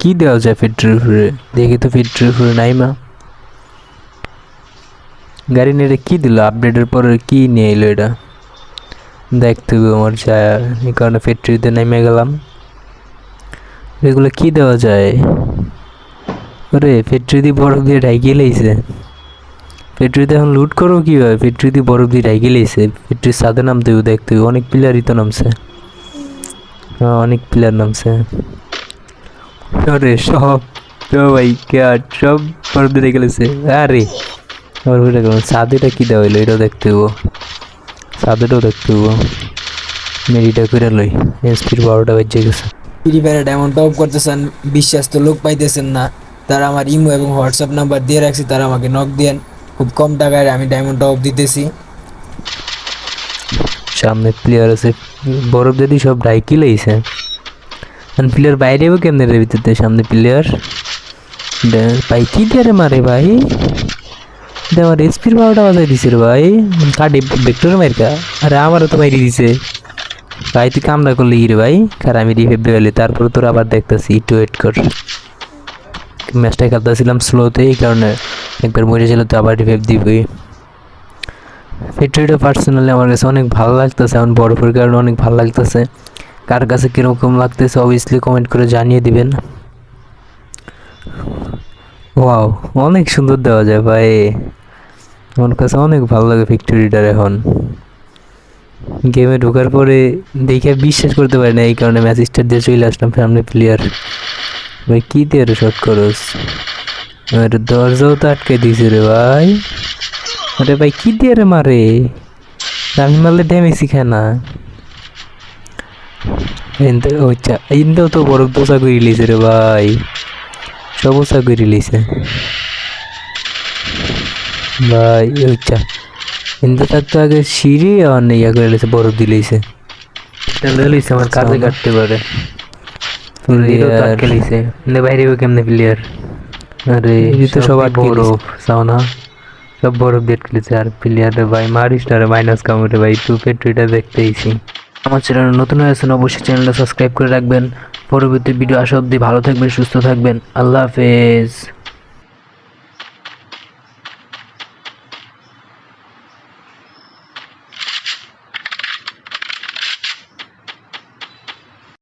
কি দেওয়া যায় ফ্যাক্টরির উপরে? দেখি তো ফ্যাক্টরির উপরে নাই মা। গাড়ি নিয়ে এটা কি দিল? আপডেটের পরে কি নিয়ে এলো এটা? দেখতে হবে আমার যায় এই কারণে ফ্যাক্টরিতে নেমে গেলাম। এগুলো কি দেওয়া যায়? ওরে ফ্যাক্টরি বরফ দিয়ে ঢাইকে লেইছে। ফ্যাক্টরিতে এখন লুট করব কীভাবে? ফ্যাক্টরি দিয়ে বরফ দিয়ে ঢাইকে লেইছে। ফ্যাক্টরির সাথে নামতে হবে দেখতে হবে। অনেক প্লেয়ারই তো নামছে। হ্যাঁ, অনেক প্লেয়ার নামছে। আরে সব সব ভাই ক্যাট সব বরফ দিয়ে ঢেকে লেছে আরে বরফ দিয়ে ঢেকে সাদেটা কী দেওয়া হইল? এটাও দেখতে হব সাদেটাও দেখতে হব মেরিটা করে লই। এসপির বারোটা বেজে গেছে। ফ্রি ফায়ারে ডায়মন্ড টপ করতেছেন বিশ্বাস তো লোক পাইতেছেন না। তারা আমার ইমো এবং হোয়াটসঅ্যাপ নাম্বার দিয়ে রাখছি তারা আমাকে নক দেন। খুব কম টাকায় আমি ডায়মন্ড টপ দিতেছি। সামনে প্লেয়ার আছে। বরফ যদি সব ডাইকি লাইছে প্লেয়ার বাইরে হবে কেমনে রে ভিতরতে সামনে প্লেয়ার ভাই, কি দিয়ে রে মারে ভাই? আমার এসপির বারোটা বাজাই দিছে রে ভাই। কাটে ভেক্টর মারকা আরে আমারও তো মাইরি দিছে। ভাই, তুই কামড়া করলি রে ভাই? কার আমি রিভেভ দেওয়ালি তারপর তোর আবার দেখতেছি, একটু ওয়েট কর। ম্যাচটা খেলতেছিলাম স্লোতে এই কারণে একবার মরে ছিল তো আবার রিভেভ দিবই। ফ্যাক্টরিটা পার্সোনালি আমার কাছে অনেক ভালো লাগতেছে, এখন বরফের কারণে অনেক ভালো লাগতেছে। কার কাছে কীরকম লাগতেছে অবভিয়াসলি কমেন্ট করে জানিয়ে দিবেন। ওয়াও অনেক সুন্দর দেওয়া যায় ভাই। আমার কাছে অনেক ভালো লাগে ভিক্টোরিটার এখন। গেমে ঢোকার পরে দেখে বিশ্বাস করতে পারি না এই কারণে ম্যাচ স্টার্ট দিয়ে চলে আসলাম সামনে প্লেয়ার ভাই, কী দিয়ে রে শট করস? আর দরজাও তো আটকে দিয়েছে রে ভাই। আরে ভাই, কী দিয়ে রে মারে? আমি মারলে ড্যামেজই খায় না। এনতে ওইটা এনতেও তো বরফ দোসা করে লিছে রে ভাই সব ওসা করে লিছে ভাই ওইটা এনতে থাকতো আগে সিঁড়ি আর ইয়া করে লিছে বরফ দিলেছে লিছে আমার কাজে কাটতে পারে প্লেয়ার লিছে বাইরে কেমনে প্লেয়ার আরে এই তো সব আটকে বরফ চাও না সব বরফ ডেট খেলেছে আর প্লেয়ার ভাই মারিস না রে মাইনাস কামড়ে ভাই টু পেট্রিটা দেখতেইছি আমার চ্যানেল নতুন হয়েছেন অবশ্যই চ্যানেলটা সাবস্ক্রাইব করে রাখবেন। পরবর্তী ভিডিও আসা অবধি ভালো থাকবেন, সুস্থ থাকবেন। আল্লাহ হাফেজ।